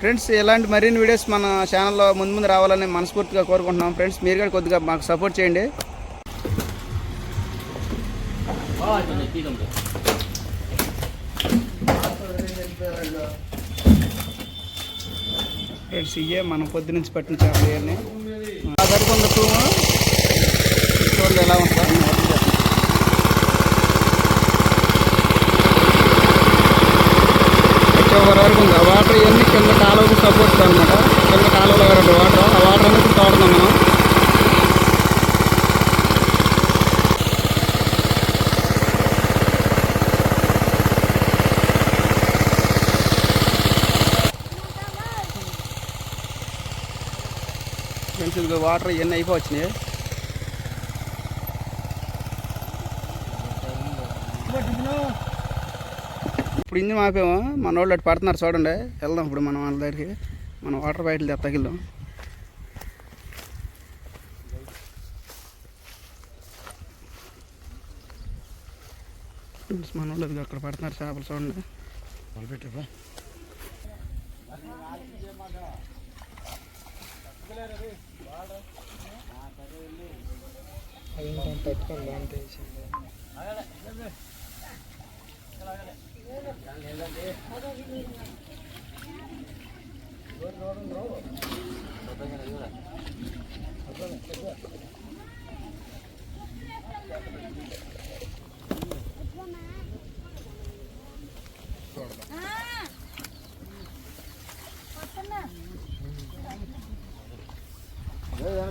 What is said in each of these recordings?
Friends ఇలాంటి మరిన్ని videos మన ఛానల్లో ముందు ముందు రావాలని మనస్ఫూర్తిగా కోరుకుంటున్నాం. ఫ్రెండ్స్ మీరు కూడా కొద్దిగా మాకు సపోర్ట్ చేయండి. ఫ్రెండ్స్ ఇవే మనం పొద్దు నుంచి పట్టిన చేపలు ఇవన్నీ ఆ సరికొండ చూడండి ఎలా ఉంటారు చివరి వరకు ఉంది ఆ వాటర్ ఇవన్నీ కింద కాలువకు సపోర్ట్ అనమాట కింద కాలువలో రెండు వాటర్ ఆ వాటర్ అనేది తోడుతున్నాం మనం. ఫ్రెండ్స్ వాటర్ ఇవన్నీ అయిపోవచ్చినాయి. ఇప్పుడు ఇంజిన్ ఆపాము మన వాళ్ళు అటు పడుతున్నారు చూడండి. వెళ్దాం ఇప్పుడు మనం వాళ్ళ దగ్గరికి. మనం వాటర్ బాటిల్ తెత్తగిల్దాం ఫ్రెండ్స్ మన వాళ్ళు అక్కడ పడుతున్నారు చేపలు చూడండి.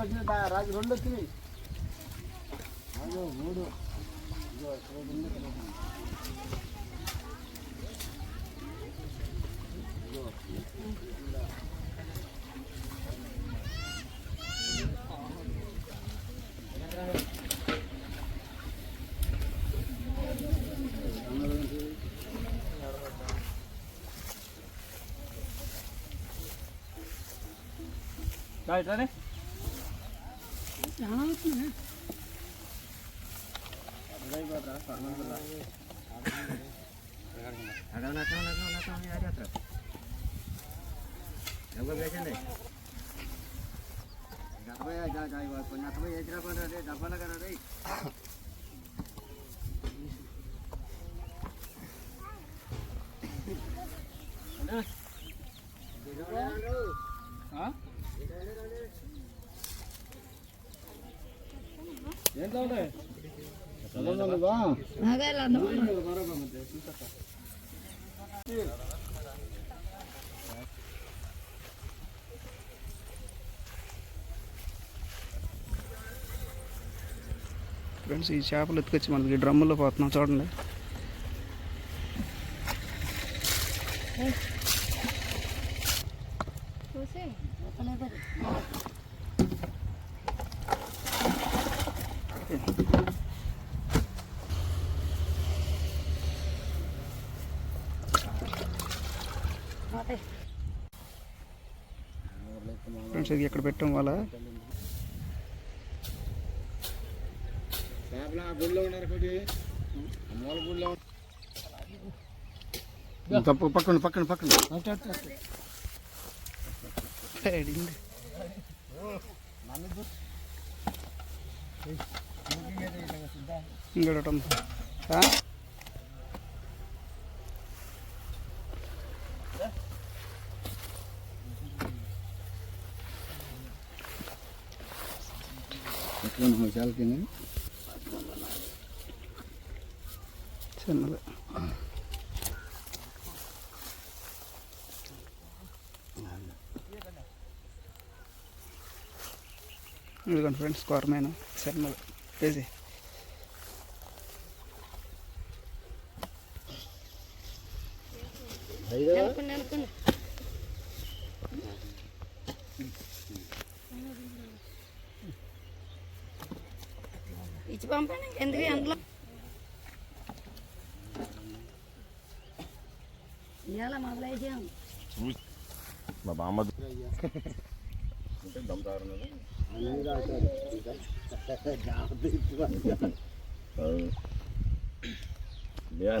పెట్టా రాజు రెండు వచ్చినాయి మూడు డబ్బై డబ్బై డబ్బై డబ్బై ఫ్రెండ్స్ ఈ చేపలు ఎత్తుకొచ్చి మనకి డ్రమ్ములో పోతున్నాం చూడండి. చూసి. ఇక్కడ పెట్టడం వల్ల. పక్కన పక్కన పక్కన. ఇంకోటి ఉంది. ఆ? చిన్నది ఇదిగోండి ఫ్రెండ్స్ కొరమైన చిన్నది ఇది అనుకున్నా అనుకున్నా పంపాను ఎందుకు అందులో? ఇవాళ మా బామ్మ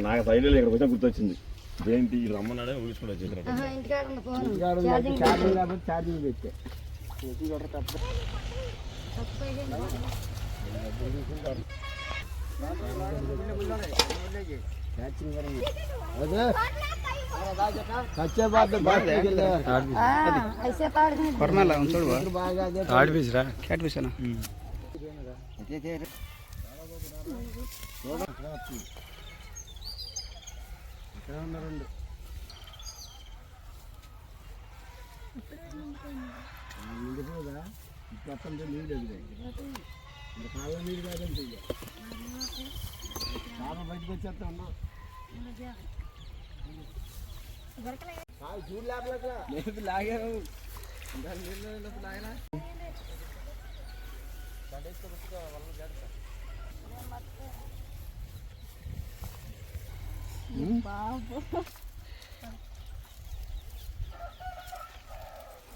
నాకు సైడ్లో ఇక్కడ వచ్చినా గుర్తొచ్చింది. ఏంటి రమ్మన్నాడే లేకపోతే ఛార్జింగ్ పెట్టే. కచ్చే బాధ ఐసే తాడుకుని కొరనాల నీళ్ళు ఎదిగాయి కాళ్ళ నీళ్ళు కాదంటే ఇక. చాలా బయటకు వచ్చేస్తా ఉన్నా చూడు లేపలేక లాగారు లాగరా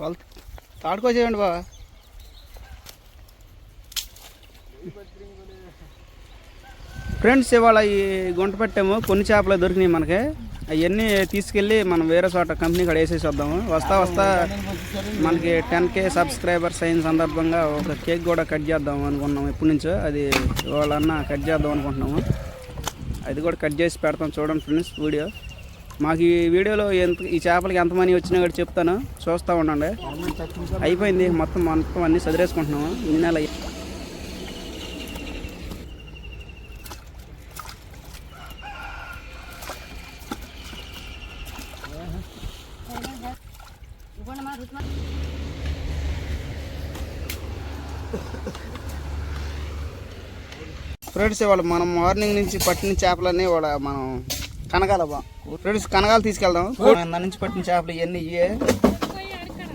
వాళ్ళు తాడుకోసేయండి బాబా ఫ్రెండ్స్ ఇవాళ ఈ గుంట పెట్టాము. కొన్ని చేపలు దొరికినాయి మనకి. అవన్నీ తీసుకెళ్ళి మనం వేరే చోట కంపెనీ కాడ వేసేసి వద్దాము. వస్తా వస్తా మనకి టెన్ కే సబ్స్క్రైబర్స్ అయిన సందర్భంగా ఒక కేక్ కూడా కట్ చేద్దాం అనుకుంటున్నాము ఎప్పటి నుంచో అది వాళ్ళన్న కట్ చేద్దాం అనుకుంటున్నాము. అది కూడా కట్ చేసి పెడతాం చూడండి ఫ్రెండ్స్ వీడియో. మాకు ఈ వీడియోలో ఎంత ఈ చేపలకి ఎంత మనీ వచ్చినా కూడా చెప్తాను. చూస్తూ ఉండండి. అయిపోయింది. మొత్తం మొత్తం అన్నీ చదివేసుకుంటున్నాము ఈ నెల ఫ్రెండ్స్ ఇవాళ మనం మార్నింగ్ నుంచి పట్టిన చేపలన్నీ ఇవాళ మనం కనగాల బా ఫ్రెండ్స్ కనగాలు తీసుకెళ్దాం. దాని నుంచి పట్టిన చేపలు ఇవన్నీ ఇవే.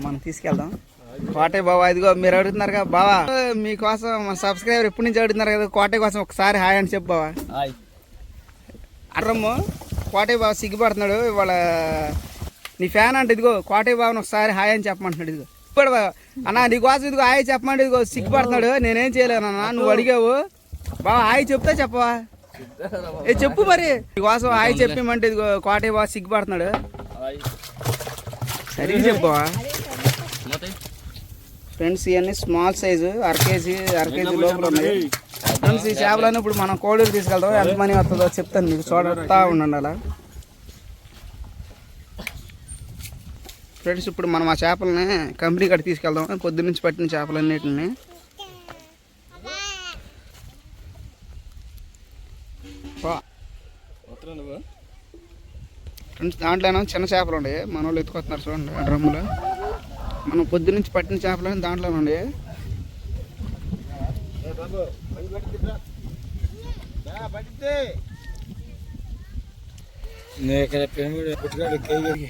మనం తీసుకెళ్దాం. కోటే బాబా ఇదిగో మీరు అడుగుతున్నారుగా బావా. మీకోసం మన సబ్స్క్రైబర్ ఎప్పటి నుంచి అడుగుతున్నారు కదా? కోటే కోసం ఒకసారి హాయ్ అని చెప్పు బావా. అర్రమ్ము కోటే బాబా సిగ్గుపడుతున్నాడు. ఇవాళ నీ ఫ్యాన్ అంటే ఇదిగో కోటే బాబుని ఒకసారి హాయ్ అని చెప్పమంటున్నాడు ఇదిగో. ఇప్పుడు బావ, అన్నా నీకోసం ఇదిగో హాయ్ చెప్పమంటే ఇదిగో సిగ్గుపడుతున్నాడు. నేనేం చేయలేను అన్న నువ్వు అడిగావు. బావా హాయ్ చెప్తా చెప్పవా? ఏ చెప్పు మరి. నీకోసం హాయ్ చెప్పమంటే ఇదిగో కోటే బాబా సిగ్గుపడుతున్నాడు. సరిగ్గా చెప్పవా? ఫ్రెండ్స్ ఇవన్నీ స్మాల్ సైజు అర కేజీ అర కేజీ లోపల ఉన్నాయి. ఫ్రెండ్స్ ఈ చేపలను ఇప్పుడు మనం కోడూరు తీసుకెళ్తాం ఎంత మనీ వస్తుందో చెప్తాను మీకు చూడతా ఉండండి అలా. ఫ్రెండ్స్ ఇప్పుడు మనం ఆ చేపలని కంపెనీ కాడ తీసుకెళ్దాం పొద్దు నుంచి పట్టిన చేపలన్నిటిని. ఫ్రెండ్స్ దాంట్లోనే చిన్న చేపలు ఉన్నాయి మన వాళ్ళు ఎత్తుకొస్తున్నారు చూడండి ఆ డ్రమ్ములో. మనం పొద్దు నుంచి పట్టిన చేపలు దాంట్లోనే పుట్టుకాడు కేజీ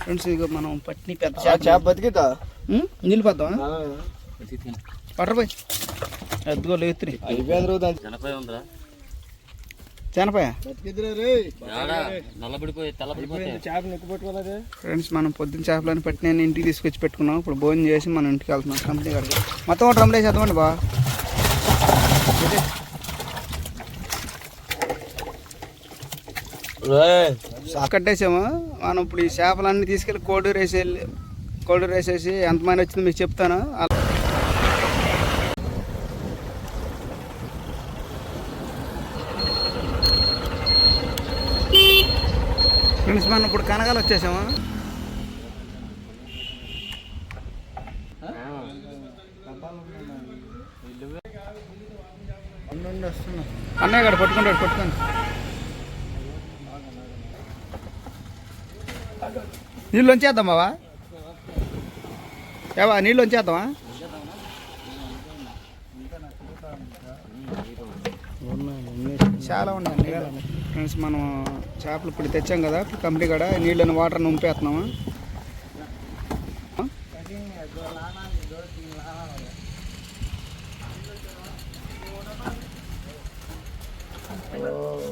ఫ్రెండ్స్ ఇక మనం పట్టిన పెద్ద చేప. చేప బతికితా నిలిపోద్దాం పట్టపోయి ఎద్దుగో లేత్రి. అయిపోయింది రోజు ఉందా ఫ్రెండ్స్ మనం పొద్దున్న చేపలను పట్టి నేను ఇంటికి తీసుకొచ్చి పెట్టుకున్నాం. ఇప్పుడు భోజనం చేసి మనం ఇంటికి వెళ్తున్నాం. కంపెనీ కాడికి. మొత్తం ఒక డ్రమ్లో వేసేద్దామండి బా. కట్టేసాము. మనం ఇప్పుడు ఈ చేపలన్నీ తీసుకెళ్ళి కోడూరు వేసి కోడూరు వేసేసి ఎంతమంది వచ్చిందో మీకు చెప్తాను. ఫ్రెండ్స్ మనం ఇప్పుడు కనగాలు వచ్చేసాము? అన్నయ్య గారు పట్టుకుంటాడు పట్టుకోండి. నీళ్ళు వంచేద్దాం బావా. ఏవా నీళ్ళు వంచేద్దామా చాలా ఉన్నాయి ఫ్రెండ్స్ మనం చేపలు ఇప్పుడు తెచ్చాం కదా కంపెనీ కాడ నీళ్ళని వాటర్ నింపేస్తున్నాము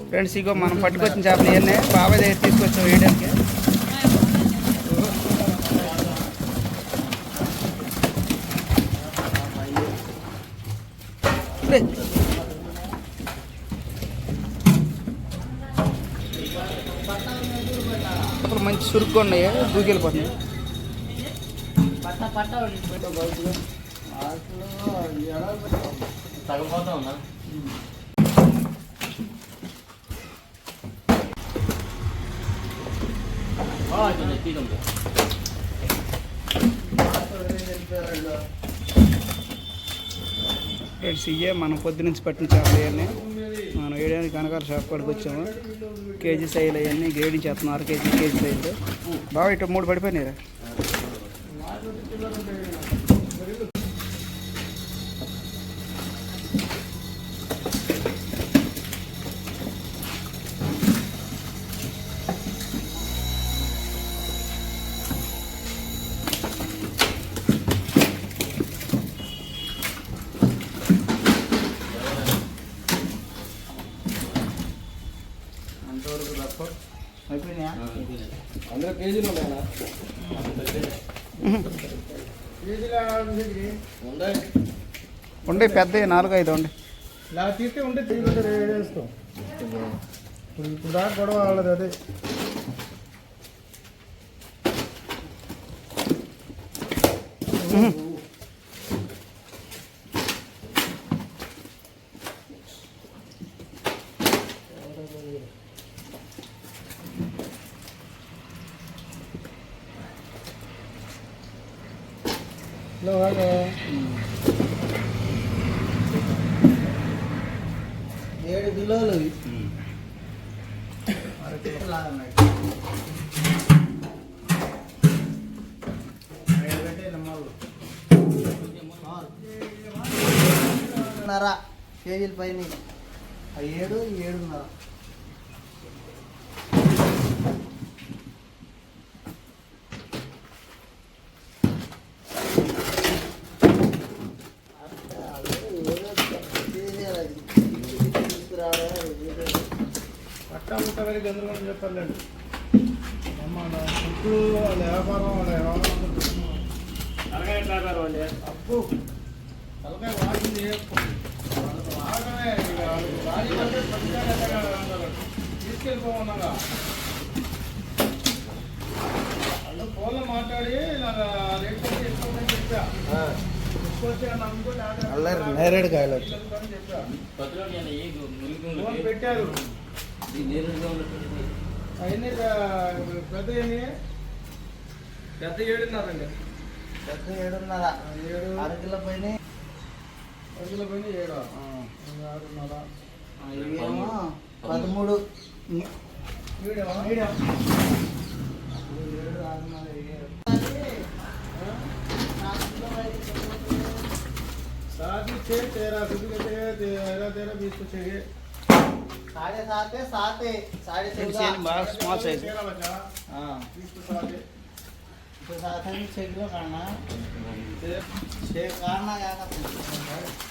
ఫ్రెండ్స్ ఇగో మనం పట్టుకొచ్చిన చేపలు ఇవన్నీ బాబాయ్ దగ్గర తీసుకొచ్చాం వేయడానికి రే. చేపలు ఉన్నాయి దూకెళ్ళిపోతుంది. ఫ్రెండ్స్ ఇవే మనం పొద్దు నుంచి పట్టిన చేపలు ఇవన్నీ మనం వేయడానికి కనకాల షాప్ కాడికి వచ్చాము కేజీ సైజులు అవన్నీ గ్రేడింగ్ చేస్తున్నాం అర కేజీ కేజీ సైజులు బాగా ఇటు మూడు పడిపోయినాయి కేజీలు ఉన్నాయా? ఉండే పెద్ద నాలుగు ఐదు ఉండే. ఇలా తీస్తే ఉంటే వేస్తాం. ఇప్పుడు ఇప్పుడు దాకా గొడవ వాళ్ళది అదే. హలో ఏడున్నర కేజీల పైన. ఆ ఏడు ఏడున్నర. పట్టా ముట్ట వరకు గందరగోళం చెప్పాలండి. అమ్మ నా ఇప్పుడు వాళ్ళ వ్యాపారం వాళ్ళ వ్యవహారం. అప్పు తీసుకెళ్ళిపోమన్నాగా వాళ్ళు ఫోన్లో మాట్లాడి రేట్ ఎక్కువ ఉందని చెప్పా నేరేడు కాయలు ఫోన్ పెట్టారు అవన్నీ పెద్ద పెద్ద ఏడున్నారండి పెద్ద ఏడున్నర ఏడు అరకిల పైన అందులో పోయిన ఏడు ఆరున్నర ఇవేమో పదమూడు వీడేమా మీడియం ఏడు ఆరున్నర ఏడు सात छः तेरह दूध के तेरह तेरह बीस को चाहिए साढ़े सात है सात है साढ़े चौदह బాగా స్మాల్ సైజ్ तेरह बचा हाँ बीस को सात है तो सात है छः किलो करना छः करना क्या करते हैं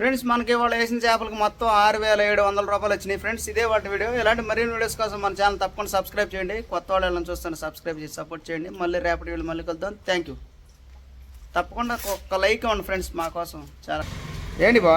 ఫ్రెండ్స్ మనకి వాళ్ళు వేసిన చేపలకు మొత్తం ఆరు వేల ఏడు వందల రూపాయలు వచ్చినాయి. ఫ్రెండ్స్ ఇదే వాటి వీడియో. ఇలాంటి మరిన్ని వీడియోస్ కోసం మన ఛానల్ తప్పకుండా సబ్స్క్రైబ్ చేయండి. కొత్త వాళ్ళని చూస్తాను సబ్స్క్రైబ్ చేసి సపోర్ట్ చేయండి. మళ్ళీ రేపటి వీళ్ళు మళ్ళీ కలుద్దాం. థ్యాంక్ యూ తప్పకుండా ఒక లైక్ ఇవ్వండి ఫ్రెండ్స్ మా కోసం. చాలా ఏంటి బా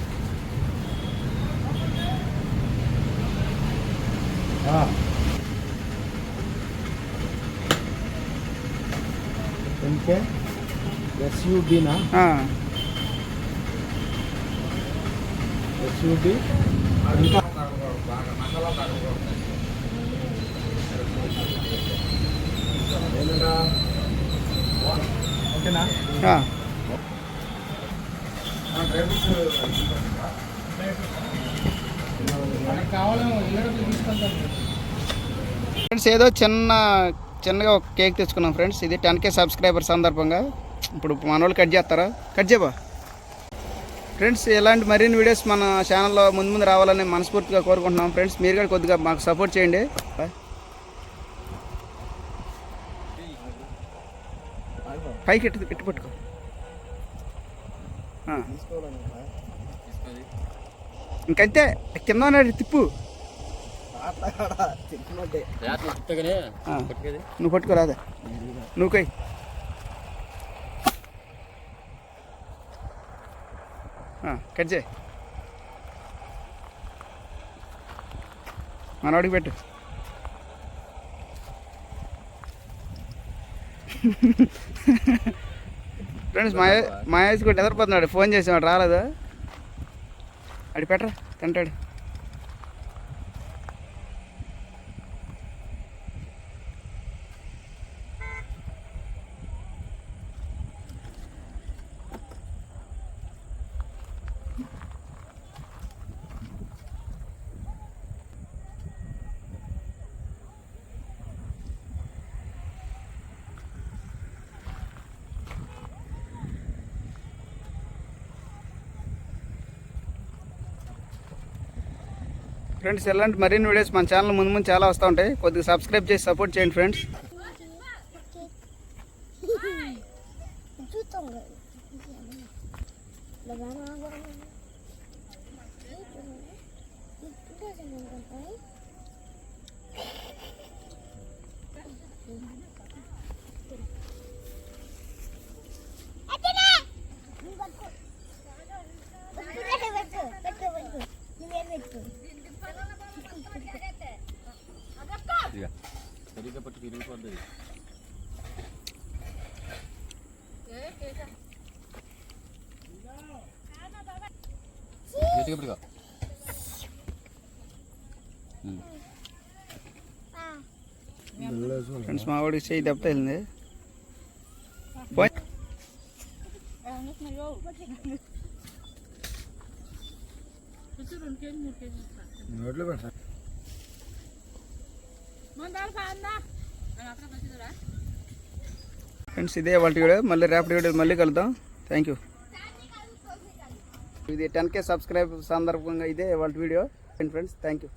ఎంకే? ఎస్యూబీనా ఎస్యూబీ ఇంకా? ఓకేనా? ఆ. ఫ్రెండ్స్ ఏదో చిన్న చిన్నగా ఒక కేక్ తెచ్చుకున్నాం ఫ్రెండ్స్. ఇది టెన్ కే సబ్స్క్రైబర్ సందర్భంగా. ఇప్పుడు మన వాళ్ళు కట్ చేస్తారా? కట్ చేయబా. ఫ్రెండ్స్ ఇలాంటి మరిన్ని వీడియోస్ మన ఛానల్లో ముందు ముందు రావాలని మనస్ఫూర్తిగా కోరుకుంటున్నాం. ఫ్రెండ్స్ మీరు కూడా కొద్దిగా మాకు సపోర్ట్ చేయండి. పైకి ఎట్టు పెట్టుకో. పట్టుకో ఇంకంతే కింద ఉన్నాడు తిప్పు నువ్వు పట్టుకోరాదా? నువ్వు కై. కట్ చేయి. మనవాడికి పెట్టు. ఫ్రెండ్స్ మా మా ఏజ్ కూడా నిద్రపోతున్నాడు. ఫోన్ చేసాడు రాలేదు? అడి పెట్టరా తింటాడు. ఫ్రెండ్స్ ఇలాంటి మరిన్ని వీడియోస్ మన ఛానల్ ముందు ముందు చాలా వస్తూ ఉంటాయి. కొద్దిగా సబ్స్క్రైబ్ చేసి సపోర్ట్ చేయండి ఫ్రెండ్స్. ఇక సరిగ్గా పట్టుకు ఇరిగిపోద్ది గట్టిగా పట్టుకో ఫ్రెండ్స్ మా వాడికి చేయి దెబ్బ తగిలింది పోయ్. నోట్లో పెట్ట ఫ్రెండ్స్ ఇదే వాళ్ళ వీడియో మళ్ళీ రేపటి వీడియో మళ్ళీ కలుద్దాం. థ్యాంక్ యూ ఇది టెన్ కే సబ్స్క్రైబ్ సందర్భంగా ఇదే వాళ్ళ వీడియో ఫ్రెండ్స్ థ్యాంక్ యూ